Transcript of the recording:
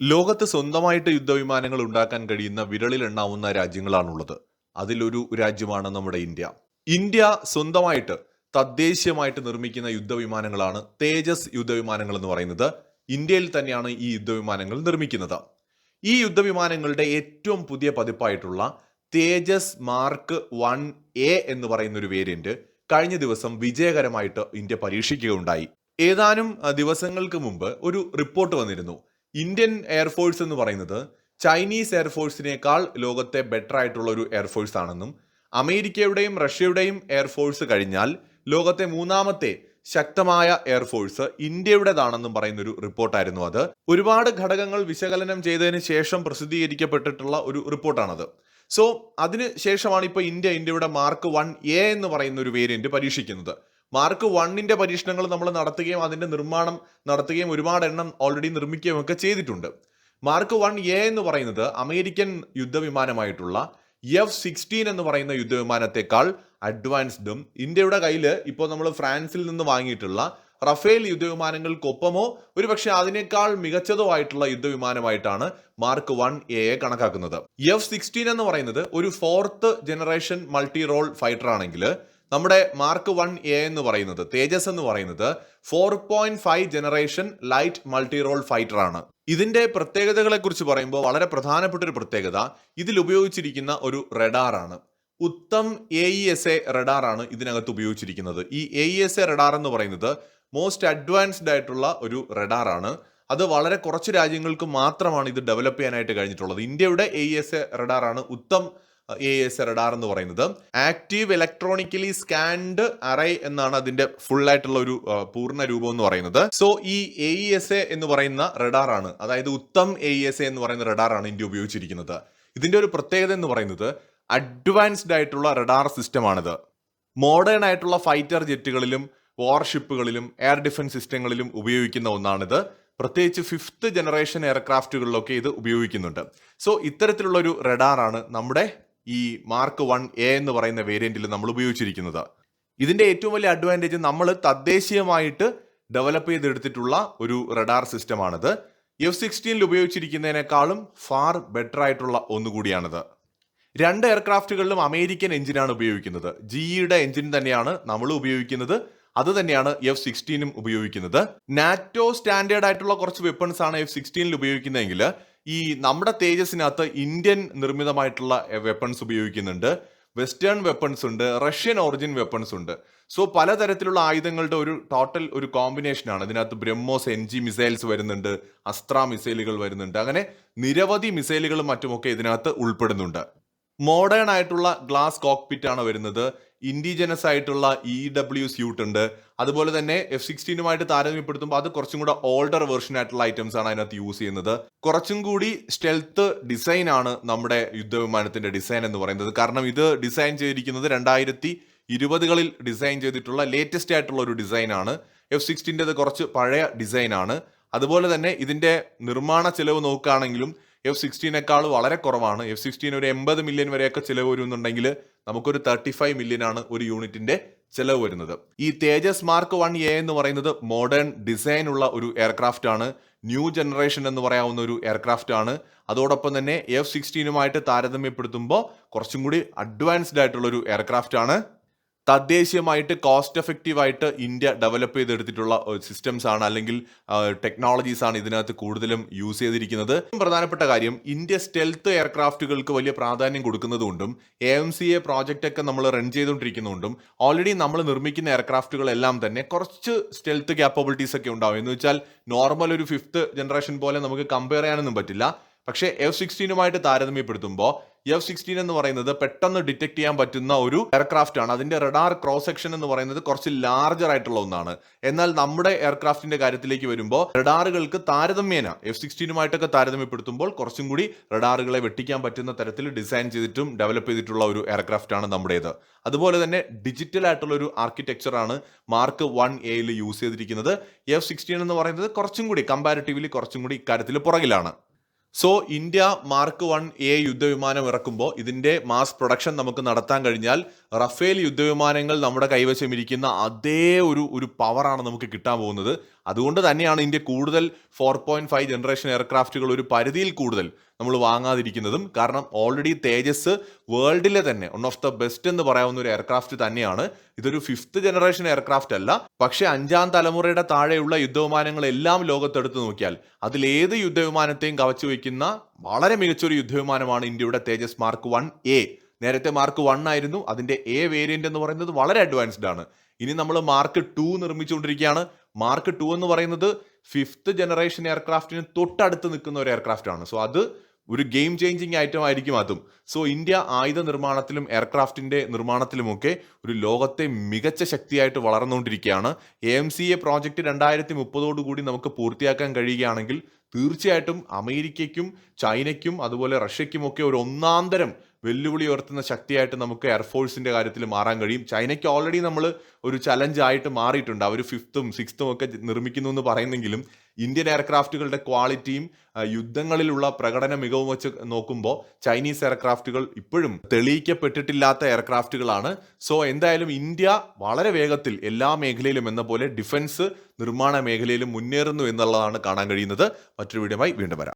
ലോകത്ത് സ്വന്തമായിട്ട് യുദ്ധവിമാനങ്ങൾ ഉണ്ടാക്കാൻ കഴിയുന്ന വിരളിലെണ്ണാവുന്ന രാജ്യങ്ങളാണുള്ളത്. അതിലൊരു രാജ്യമാണ് നമ്മുടെ ഇന്ത്യ. ഇന്ത്യ സ്വന്തമായിട്ട് തദ്ദേശീയമായിട്ട് നിർമ്മിക്കുന്ന യുദ്ധവിമാനങ്ങളാണ് തേജസ് യുദ്ധവിമാനങ്ങൾ എന്ന് പറയുന്നത്. ഇന്ത്യയിൽ തന്നെയാണ് ഈ യുദ്ധവിമാനങ്ങൾ നിർമ്മിക്കുന്നത്. ഈ യുദ്ധവിമാനങ്ങളുടെ ഏറ്റവും പുതിയ പതിപ്പായിട്ടുള്ള തേജസ് മാർക്ക് വൺ എ എന്ന് പറയുന്ന ഒരു വേരിയന്റ് കഴിഞ്ഞ ദിവസം വിജയകരമായിട്ട് ഇന്ത്യ പരീക്ഷിക്കുകയുണ്ടായി. ഏതാനും ദിവസങ്ങൾക്ക് മുമ്പ് ഒരു റിപ്പോർട്ട് വന്നിരുന്നു. ഇന്ത്യൻ എയർഫോഴ്സ് എന്ന് പറയുന്നത് ചൈനീസ് എയർഫോഴ്സിനേക്കാൾ ലോകത്തെ ബെറ്റർ ആയിട്ടുള്ള ഒരു എയർഫോഴ്സ് ആണെന്നും അമേരിക്കയുടെയും റഷ്യയുടെയും എയർഫോഴ്സ് കഴിഞ്ഞാൽ ലോകത്തെ മൂന്നാമത്തെ ശക്തമായ എയർഫോഴ്സ് ഇന്ത്യയുടേതാണെന്നും പറയുന്ന ഒരു റിപ്പോർട്ടായിരുന്നു അത്. ഒരുപാട് ഘടകങ്ങൾ വിശകലനം ചെയ്തതിന് ശേഷം പ്രസിദ്ധീകരിക്കപ്പെട്ടിട്ടുള്ള ഒരു റിപ്പോർട്ടാണത്. സോ അതിന് ശേഷമാണ് ഇപ്പോൾ ഇന്ത്യ ഇന്ത്യയുടെ മാർക്ക് വൺ എ എന്ന് പറയുന്ന ഒരു വേരിയന്റ് പരീക്ഷിക്കുന്നത്. മാർക്ക് വണ്ണിന്റെ പരീക്ഷണങ്ങൾ നമ്മൾ നടത്തുകയും അതിന്റെ നിർമ്മാണം നടത്തുകയും ഒരുപാട് എണ്ണം ഓൾറെഡി നിർമ്മിക്കുകയും ഒക്കെ ചെയ്തിട്ടുണ്ട്. മാർക്ക് വൺ എ എന്ന് പറയുന്നത് അമേരിക്കൻ യുദ്ധവിമാനമായിട്ടുള്ള എഫ് സിക്സ്റ്റീൻ എന്ന് പറയുന്ന യുദ്ധവിമാനത്തെക്കാൾ അഡ്വാൻസ്ഡും ഇന്ത്യയുടെ കയ്യിൽ ഇപ്പോൾ നമ്മൾ ഫ്രാൻസിൽ നിന്ന് വാങ്ങിയിട്ടുള്ള റഫേൽ യുദ്ധവിമാനങ്ങൾക്കൊപ്പമോ ഒരുപക്ഷെ അതിനേക്കാൾ മികച്ചതോ ആയിട്ടുള്ള യുദ്ധവിമാനമായിട്ടാണ് മാർക്ക് വൺ എ കണക്കാക്കുന്നത്. എഫ് സിക്സ്റ്റീൻ എന്ന് പറയുന്നത് ഒരു fourth generation multi role fighter ആണെങ്കിൽ നമ്മുടെ മാർക്ക് വൺ എ എന്ന് പറയുന്നത് തേജസ് എന്ന് പറയുന്നത് four point five generation light multi role fighter ആണ്. ഇതിന്റെ പ്രത്യേകതകളെ കുറിച്ച് പറയുമ്പോൾ വളരെ പ്രധാനപ്പെട്ട ഒരു പ്രത്യേകത ഇതിൽ ഉപയോഗിച്ചിരിക്കുന്ന ഒരു റഡാർ ആണ്. Uttam A E S A radar ആണ് ഇതിനകത്ത് ഉപയോഗിച്ചിരിക്കുന്നത്. ഈ A E S A radar എന്ന് പറയുന്നത് മോസ്റ്റ് അഡ്വാൻസ്ഡ് ആയിട്ടുള്ള ഒരു റഡാർ ആണ്. അത് വളരെ കുറച്ച് രാജ്യങ്ങൾക്ക് മാത്രമാണ് ഇത് ഡെവലപ്പ് ചെയ്യാനായിട്ട് കഴിഞ്ഞിട്ടുള്ളത്. ഇന്ത്യയുടെ A E S A radar ആണ് ഉത്തം എ എസ് റഡാർ എന്ന് പറയുന്നത്. ആക്റ്റീവ് ഇലക്ട്രോണിക്കലി സ്കാൻഡ് അറേ എന്നാണ് അതിന്റെ ഫുൾ ആയിട്ടുള്ള ഒരു പൂർണ രൂപം എന്ന് പറയുന്നത്. സോ ഈ എ എസ് എ എന്ന് പറയുന്ന റഡാർ ആണ് അതായത് ഉത്തം എ എസ് എ എന്ന് പറയുന്ന റഡാർ ആണ് ഇന്ത്യ ഉപയോഗിച്ചിരിക്കുന്നത്. ഇതിന്റെ ഒരു പ്രത്യേകത എന്ന് പറയുന്നത് അഡ്വാൻസ്ഡ് ആയിട്ടുള്ള റഡാർ സിസ്റ്റമാണിത് മോഡേൺ ആയിട്ടുള്ള ഫൈറ്റർ ജെറ്റുകളിലും വാർഷിപ്പുകളിലും എയർ ഡിഫൻസ് സിസ്റ്റങ്ങളിലും ഉപയോഗിക്കുന്ന ഒന്നാണിത്. പ്രത്യേകിച്ച് ഫിഫ്ത്ത് ജനറേഷൻ എയർക്രാഫ്റ്റുകളിലൊക്കെ ഇത് ഉപയോഗിക്കുന്നുണ്ട്. സോ ഇത്തരത്തിലുള്ള ഒരു റഡാറാണ് നമ്മുടെ ഈ മാർക്ക് വൺ എ എന്ന് പറയുന്ന വേരിയന്റിൽ നമ്മൾ ഉപയോഗിച്ചിരിക്കുന്നത്. ഇതിന്റെ ഏറ്റവും വലിയ അഡ്വാന്റേജ് നമ്മൾ തദ്ദേശീയമായിട്ട് ഡെവലപ്പ് ചെയ്തെടുത്തിട്ടുള്ള ഒരു റഡാർ സിസ്റ്റമാണിത് എഫ് സിക്സ്റ്റീനിൽ ഉപയോഗിച്ചിരിക്കുന്നതിനേക്കാളും ഫാർ ബെറ്റർ ആയിട്ടുള്ള ഒന്നുകൂടിയാണിത്. രണ്ട് എയർക്രാഫ്റ്റുകളിലും അമേരിക്കൻ എഞ്ചിനാണ് ഉപയോഗിക്കുന്നത്. ജിഇയുടെ എഞ്ചിൻ തന്നെയാണ് നമ്മൾ ഉപയോഗിക്കുന്നത്. അത് തന്നെയാണ് എഫ് സിക്സ്റ്റീനും ഉപയോഗിക്കുന്നത്. നാറ്റോ സ്റ്റാൻഡേർഡ് ആയിട്ടുള്ള കുറച്ച് വെപ്പൺസ് ആണ് എഫ് സിക്സ്റ്റീനിൽ ഉപയോഗിക്കുന്നതെങ്കിൽ ഈ നമ്മുടെ തേജസിനകത്ത് ഇന്ത്യൻ നിർമ്മിതമായിട്ടുള്ള വെപ്പൺസ് ഉപയോഗിക്കുന്നുണ്ട്. വെസ്റ്റേൺ വെപ്പൺസ് ഉണ്ട് റഷ്യൻ ഒറിജിൻ വെപ്പൺസ് ഉണ്ട്. സോ പലതരത്തിലുള്ള ആയുധങ്ങളുടെ ഒരു ടോട്ടൽ ഒരു കോമ്പിനേഷനാണ് ഇതിനകത്ത് ബ്രഹ്മോസ് എൻ ജി മിസൈൽസ് വരുന്നുണ്ട് അസ്ത്ര മിസൈലുകൾ വരുന്നുണ്ട്. അങ്ങനെ നിരവധി മിസൈലുകളും മറ്റുമൊക്കെ ഇതിനകത്ത് ഉൾപ്പെടുന്നുണ്ട്. മോഡേൺ ആയിട്ടുള്ള ഗ്ലാസ് കോക്പിറ്റ് ആണ് വരുന്നത്. ഇൻഡിജിനസ് ആയിട്ടുള്ള ഇ ഡബ്ല്യു സ്യൂട്ട് ഉണ്ട്. അതുപോലെ തന്നെ എഫ് സിക്സ്റ്റീനുമായിട്ട് താരതമ്യപ്പെടുത്തുമ്പോൾ അത് കുറച്ചും കൂടെ ഓൾഡർ വേർഷൻ ആയിട്ടുള്ള ഐറ്റംസ് ആണ് അതിനകത്ത് യൂസ് ചെയ്യുന്നത്. കുറച്ചും കൂടി സ്റ്റെൽത്ത് ഡിസൈൻ ആണ് നമ്മുടെ യുദ്ധവിമാനത്തിന്റെ ഡിസൈൻ എന്ന് പറയുന്നത്. കാരണം ഇത് ഡിസൈൻ ചെയ്തിരിക്കുന്നത് രണ്ടായിരത്തി ഇരുപതുകളിൽ ഡിസൈൻ ചെയ്തിട്ടുള്ള ലേറ്റസ്റ്റ് ആയിട്ടുള്ള ഒരു ഡിസൈൻ ആണ്. എഫ് സിക്സ്റ്റീന്റെത് കുറച്ച് പഴയ ഡിസൈൻ ആണ്. അതുപോലെ തന്നെ ഇതിന്റെ നിർമ്മാണ ചെലവ് നോക്കുകയാണെങ്കിലും എഫ് സിക്സ്റ്റീനേക്കാൾ വളരെ കുറവാണ്. എഫ് സിക്സ്റ്റീൻ ഒരു എൺപത് മില്യൺ വരെയൊക്കെ ചിലവ് വരുന്നുണ്ടെങ്കിൽ നമുക്കൊരു തേർട്ടി ഫൈവ് മില്യൺ ആണ് ഒരു യൂണിറ്റിന്റെ ചിലവ് വരുന്നത്. ഈ തേജസ് മാർക്ക് വൺ എ എന്ന് പറയുന്നത് മോഡേൺ ഡിസൈൻ ഉള്ള ഒരു എയർക്രാഫ്റ്റ് ആണ്. ന്യൂ ജനറേഷൻ എന്ന് പറയാവുന്ന ഒരു എയർക്രാഫ്റ്റ് ആണ്. അതോടൊപ്പം തന്നെ എഫ് സിക്സ്റ്റീനുമായിട്ട് താരതമ്യപ്പെടുത്തുമ്പോൾ കുറച്ചും കൂടി അഡ്വാൻസ്ഡ് ആയിട്ടുള്ള ഒരു എയർക്രാഫ്റ്റ് ആണ്. തദ്ദേശീയമായിട്ട് കോസ്റ്റ് എഫക്റ്റീവായിട്ട് ഇന്ത്യ ഡെവലപ്പ് ചെയ്തെടുത്തിട്ടുള്ള സിസ്റ്റംസ് ആണ് അല്ലെങ്കിൽ ടെക്നോളജീസ് ആണ് ഇതിനകത്ത് കൂടുതലും യൂസ് ചെയ്തിരിക്കുന്നത്. പ്രധാനപ്പെട്ട കാര്യം ഇന്ത്യ സ്റ്റെൽത്ത് എയർക്രാഫ്റ്റുകൾക്ക് വലിയ പ്രാധാന്യം കൊടുക്കുന്നതുകൊണ്ടും A M C A project ഒക്കെ നമ്മൾ റൺ ചെയ്തുകൊണ്ടിരിക്കുന്നതുകൊണ്ടും ഓൾറെഡി നമ്മൾ നിർമ്മിക്കുന്ന എയർക്രാഫ്റ്റുകളെല്ലാം തന്നെ കുറച്ച് സ്റ്റെൽത്ത് ക്യാപ്പബിലിറ്റീസ് ഒക്കെ ഉണ്ടാവും. എന്ന് വെച്ചാൽ നോർമൽ ഒരു ഫിഫ്ത്ത് ജനറേഷൻ പോലെ നമുക്ക് കമ്പയർ ചെയ്യാനൊന്നും പറ്റില്ല. പക്ഷേ എഫ് സിക്സ്റ്റീനുമായിട്ട് താരതമ്യപ്പെടുത്തുമ്പോൾ എഫ് സിക്സ്റ്റീൻ എന്ന് പറയുന്നത് പെട്ടെന്ന് ഡിറ്റക്ട് ചെയ്യാൻ പറ്റുന്ന ഒരു എയർക്രാഫ്റ്റ് ആണ്. അതിന്റെ റഡാർ ക്രോസ് സെക്ഷൻ എന്ന് പറയുന്നത് കുറച്ച് ലാർജർ ആയിട്ടുള്ള ഒന്നാണ്. എന്നാൽ നമ്മുടെ എയർക്രാഫ്റ്റിന്റെ കാര്യത്തിലേക്ക് വരുമ്പോൾ റഡാറുകൾക്ക് താരതമ്യേന എഫ് സിക്സ്റ്റീനുമായിട്ടൊക്കെ താരതമ്യപ്പെടുത്തുമ്പോൾ കുറച്ചും കൂടി റഡാറുകളെ വെട്ടിക്കാൻ പറ്റുന്ന തരത്തിൽ ഡിസൈൻ ചെയ്തിട്ടും ഡെവലപ്പ് ചെയ്തിട്ടുള്ള ഒരു എയർക്രാഫ്റ്റ് ആണ് നമ്മുടേത്. അതുപോലെ തന്നെ ഡിജിറ്റൽ ആയിട്ടുള്ള ഒരു ആർക്കിടെക്ചർ ആണ് മാർക്ക് വൺ എയിൽ യൂസ് ചെയ്തിരിക്കുന്നത്. എഫ് സിക്സ്റ്റീൻ എന്ന് പറയുന്നത് കുറച്ചും കൂടി കമ്പാരിറ്റീവ്ലി കുറച്ചും കൂടി ഇക്കാര്യത്തിൽ പുറകിലാണ്. So India mark one A യുദ്ധവിമാനം ഇറക്കുമ്പോൾ ഇതിന്റെ മാസ് പ്രൊഡക്ഷൻ നമുക്ക് നടത്താൻ കഴിഞ്ഞാൽ റഫേൽ യുദ്ധവിമാനങ്ങൾ നമ്മുടെ കൈവശം ഇരിക്കുന്ന അതേ ഒരു ഒരു പവറാണ് നമുക്ക് കിട്ടാൻ പോകുന്നത്. അതുകൊണ്ട് തന്നെയാണ് ഇന്ത്യ കൂടുതൽ ഫോർ പോയിന്റ് ഫൈവ് ജനറേഷൻ എയർക്രാഫ്റ്റുകൾ ഒരു പരിധിയിൽ കൂടുതൽ നമ്മൾ വാങ്ങാതിരിക്കുന്നതും. കാരണം ഓൾറെഡി തേജസ് വേൾഡിലെ തന്നെ വൺ ഓഫ് ദ ബെസ്റ്റ് എന്ന് പറയാവുന്ന ഒരു എയർക്രാഫ്റ്റ് തന്നെയാണ്. ഇതൊരു ഫിഫ്ത്ത് ജനറേഷൻ എയർക്രാഫ്റ്റ് അല്ല. പക്ഷേ അഞ്ചാം തലമുറയുടെ താഴെയുള്ള യുദ്ധവിമാനങ്ങൾ എല്ലാം ലോകത്തെടുത്ത് നോക്കിയാൽ അതിലേത് യുദ്ധവിമാനത്തെയും കവച്ചു വയ്ക്കുന്ന വളരെ മികച്ചൊരു യുദ്ധവിമാനമാണ് ഇന്ത്യയുടെ തേജസ് മാർക്ക് വൺ എ. നേരത്തെ മാർക്ക് വൺ ആയിരുന്നു. അതിന്റെ എ വേരിയന്റ് എന്ന് പറയുന്നത് വളരെ അഡ്വാൻസ്ഡ് ആണ്. ഇനി നമ്മൾ മാർക്ക് ടു നിർമ്മിച്ചുകൊണ്ടിരിക്കുകയാണ്. മാർക്ക് ടു എന്ന് പറയുന്നത് ഫിഫ്ത്ത് ജനറേഷൻ എയർക്രാഫ്റ്റിന് തൊട്ടടുത്ത് നിൽക്കുന്ന ഒരു എയർക്രാഫ്റ്റ് ആണ്. സോ അത് ഒരു ഗെയിം ചേഞ്ചിങ് ഐറ്റം ആയിരിക്കും അതും. സോ ഇന്ത്യ ആയുധ നിർമ്മാണത്തിലും എയർക്രാഫ്റ്റിന്റെ നിർമ്മാണത്തിലുമൊക്കെ ഒരു ലോകത്തെ മികച്ച ശക്തിയായിട്ട് വളർന്നുകൊണ്ടിരിക്കുകയാണ്. A M C A project രണ്ടായിരത്തി മുപ്പതോടുകൂടി നമുക്ക് പൂർത്തിയാക്കാൻ കഴിയുകയാണെങ്കിൽ തീർച്ചയായിട്ടും അമേരിക്കയ്ക്കും ചൈനയ്ക്കും അതുപോലെ റഷ്യയ്ക്കും ഒക്കെ ഒരു ഒന്നാന്തരം വെല്ലുവിളി ഉയർത്തുന്ന ശക്തിയായിട്ട് നമുക്ക് എയർഫോഴ്സിന്റെ കാര്യത്തിൽ മാറാൻ കഴിയും. ചൈനയ്ക്ക് ഓൾറെഡി നമ്മൾ ഒരു ചലഞ്ച് ആയിട്ട് മാറിയിട്ടുണ്ട്. അവർ ഫിഫ്ത്തും സിക്സ്ത്തും ഒക്കെ നിർമ്മിക്കുന്നു എന്ന് പറയുന്നെങ്കിലും ഇന്ത്യൻ എയർക്രാഫ്റ്റുകളുടെ ക്വാളിറ്റിയും യുദ്ധങ്ങളിലുള്ള പ്രകടന മികവും വെച്ച് നോക്കുമ്പോൾ ചൈനീസ് എയർക്രാഫ്റ്റുകൾ ഇപ്പോഴും തെളിയിക്കപ്പെട്ടിട്ടില്ലാത്ത എയർക്രാഫ്റ്റുകളാണ് സോ എന്തായാലും ഇന്ത്യ വളരെ വേഗത്തിൽ എല്ലാ മേഖലയിലും എന്ന പോലെ ഡിഫൻസ് നിർമ്മാണ മേഖലയിലും മുന്നേറുന്നു എന്നുള്ളതാണ് കാണാൻ കഴിയുന്നത്. മറ്റൊരു വീഡിയോമായി വീണ്ടും വരാം.